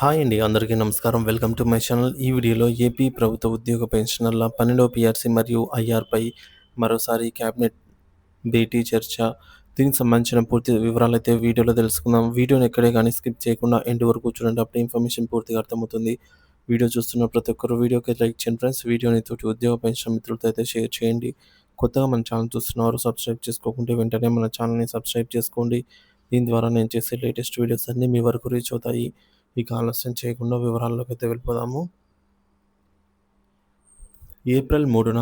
Hi అండి అందరికీ నమస్కారం. Welcome to my channel. ఈ వీడియోలో ఏపీ ప్రభుత్వ ఉద్యోగ పెన్షనర్ల పన్నెండో పిఆర్సీ మరియు ఐఆర్పై మరోసారి క్యాబినెట్ భేటీ చర్చ. దీనికి సంబంధించిన పూర్తి వివరాలు అయితే వీడియోలో తెలుసుకుందాం. వీడియోని ఎక్కడే కానీ స్కిప్ చేయకుండా ఎండ్ వరకు చూడండి. అప్పుడు ఇన్ఫర్మేషన్ పూర్తిగా అర్థమవుతుంది. వీడియో చూస్తున్న ప్రతి ఒక్కరు వీడియోకి లైక్ చేయండి ఫ్రెండ్స్. వీడియోని తోటి ఉద్యోగ పెన్షన్ మిత్రులతో అయితే షేర్ చేయండి. కొత్తగా మన ఛానల్ చూస్తున్నవారు సబ్స్క్రైబ్ చేసుకోకుంటే వెంటనే మన ఛానల్ని సబ్స్క్రైబ్ చేసుకోండి. దీని ద్వారా నేను చేసే లేటెస్ట్ వీడియోస్ అన్నీ మీ వరకు రీచ్ అవుతాయి. ఇక ఆలస్యం చేయకుండా వివరాల్లోకి అయితే వెళ్ళిపోదాము. ఏప్రిల్ మూడున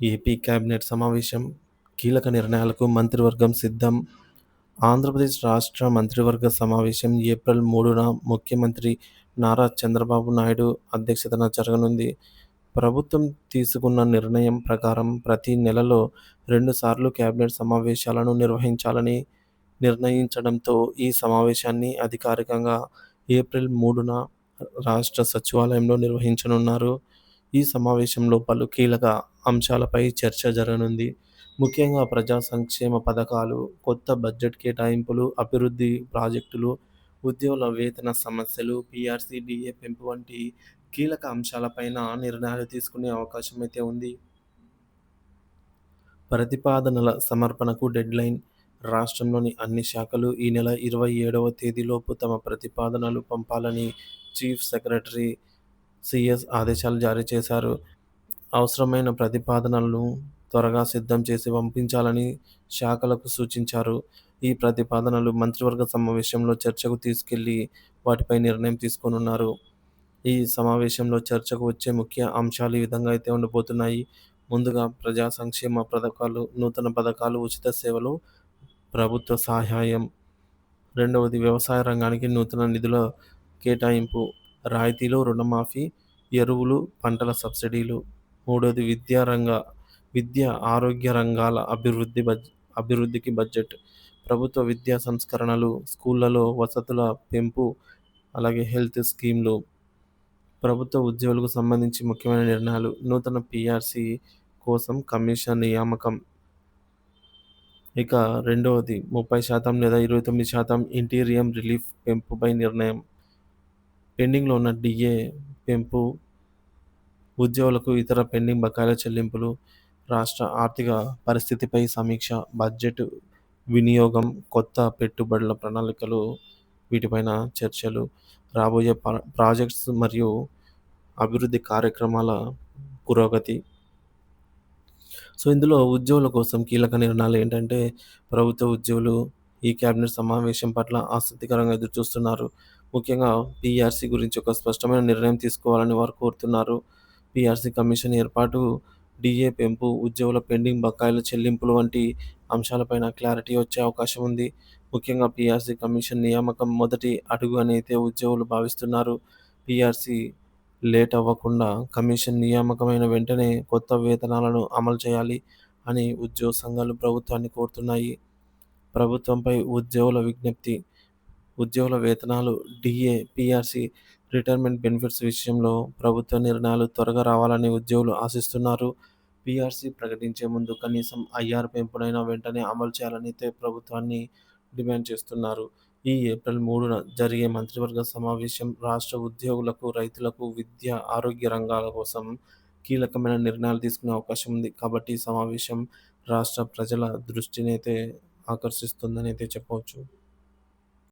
ఏపీ కేబినెట్ సమావేశం కీలక నిర్ణయాలకు మంత్రివర్గం సిద్ధం. ఆంధ్రప్రదేశ్ రాష్ట్ర మంత్రివర్గ సమావేశం ఏప్రిల్ మూడున ముఖ్యమంత్రి నారా చంద్రబాబు నాయుడు అధ్యక్షతన జరగనుంది. ప్రభుత్వం తీసుకున్న నిర్ణయం ప్రకారం ప్రతి నెలలో రెండుసార్లు కేబినెట్ సమావేశాలను నిర్వహించాలని నిర్ణయించడంతో ఈ సమావేశాన్ని అధికారికంగా ఏప్రిల్ మూడున రాష్ట్ర సచివాలయంలో నిర్వహించనున్నారు. ఈ సమావేశంలో పలు కీలక అంశాలపై చర్చ జరగనుంది. ముఖ్యంగా ప్రజా సంక్షేమ పథకాలు కొత్త బడ్జెట్ కేటాయింపులు అభివృద్ధి ప్రాజెక్టులు ఉద్యోగుల వేతన సమస్యలు పిఆర్సీ డిఏ పెంపు వంటి కీలక అంశాలపైన నిర్ణయాలు తీసుకునే అవకాశం అయితే ఉంది. ప్రతిపాదనల సమర్పణకు డెడ్లైన్ రాష్ట్రంలోని అన్ని శాఖలు ఈ నెల ఇరవై ఏడవ తేదీలోపు తమ ప్రతిపాదనలు పంపాలని చీఫ్ సెక్రటరీ సిఎస్ ఆదేశాలు జారీ చేశారు. అవసరమైన ప్రతిపాదనలను త్వరగా సిద్ధం చేసి పంపించాలని శాఖలకు సూచించారు. ఈ ప్రతిపాదనలు మంత్రివర్గ సమావేశంలో చర్చకు తీసుకెళ్ళి వాటిపై నిర్ణయం తీసుకోనున్నారు. ఈ సమావేశంలో చర్చకు వచ్చే ముఖ్య అంశాలు ఈ విధంగా అయితే ఉండబోతున్నాయి. ముందుగా ప్రజా సంక్షేమ పథకాలు నూతన పథకాలు ఉచిత సేవలు ప్రభుత్వ సహాయం. రెండవది వ్యవసాయ రంగానికి నూతన నిధుల కేటాయింపు. రాయితీలు రుణమాఫీ ఎరువులు పంటల సబ్సిడీలు. మూడవది విద్యారంగ విద్య ఆరోగ్య రంగాల అభివృద్ధి బడ్జెట్ అభివృద్ధికి బడ్జెట్. ప్రభుత్వ విద్యా సంస్కరణలు స్కూళ్ళలో వసతుల పెంపు అలాగే హెల్త్ స్కీమ్లు. ప్రభుత్వ ఉద్యోగులకు సంబంధించి ముఖ్యమైన నిర్ణయాలు. నూతన పిఆర్సి కోసం కమిషన్ నియామకం. ఇక రెండవది ముప్పై శాతం లేదా ఇరవై తొమ్మిది శాతం ఇంటీరియం రిలీఫ్ పెంపుపై నిర్ణయం. పెండింగ్లో ఉన్న డిఏ పెంపు ఉద్యోగులకు ఇతర పెండింగ్ బకాయిల చెల్లింపులు రాష్ట్ర ఆర్థిక పరిస్థితిపై సమీక్ష బడ్జెట్ వినియోగం కొత్త పెట్టుబడుల ప్రణాళికలు వీటిపైన చర్చలు రాబోయే ప్రాజెక్ట్స్ మరియు అభివృద్ధి కార్యక్రమాల పురోగతి సో ఇందులో ఉద్యోగుల కోసం కీలక నిర్ణయాలు ఏంటంటే ప్రభుత్వ ఉద్యోగులు ఈ కేబినెట్ సమావేశం పట్ల ఆసక్తికరంగా ఎదురు చూస్తున్నారు ముఖ్యంగా పీఆర్సీ గురించి ఒక స్పష్టమైన నిర్ణయం తీసుకోవాలని వారు కోరుతున్నారు. పీఆర్సీ కమిషన్ ఏర్పాటు డిఏ పెంపు ఉద్యోగుల పెండింగ్ బకాయిల చెల్లింపులు వంటి అంశాలపైన క్లారిటీ వచ్చే అవకాశం ఉంది. ముఖ్యంగా పీఆర్సీ కమిషన్ నియామకం మొదటి అడుగు అని అయితే ఉద్యోగులు భావిస్తున్నారు. పీఆర్సీ లేట్ అవ్వకుండా కమిషన్ నియామకమైన వెంటనే కొత్త వేతనాలను అమలు చేయాలి అని ఉద్యోగ సంఘాలు ప్రభుత్వాన్ని కోరుతున్నాయి. ప్రభుత్వంపై ఉద్యోగుల విజ్ఞప్తి ఉద్యోగుల వేతనాలు డిఏ పిఆర్సి రిటైర్మెంట్ బెనిఫిట్స్ విషయంలో ప్రభుత్వ నిర్ణయాలు త్వరగా రావాలని ఉద్యోగులు ఆశిస్తున్నారు. పిఆర్సి ప్రకటించే ముందు కనీసం ఐఆర్ పెంపునైనా వెంటనే అమలు చేయాలని ప్రభుత్వాన్ని డిమాండ్ చేస్తున్నారు. ఈ ఏప్రిల్ మూడున జరిగే మంత్రివర్గ సమావేశం రాష్ట్ర ఉద్యోగులకు రైతులకు విద్య ఆరోగ్య రంగాల కోసం కీలకమైన నిర్ణయాలు తీసుకునే అవకాశం ఉంది. కాబట్టి ఈ సమావేశం రాష్ట్ర ప్రజల దృష్టిని అయితే ఆకర్షిస్తుందని అయితే చెప్పవచ్చు.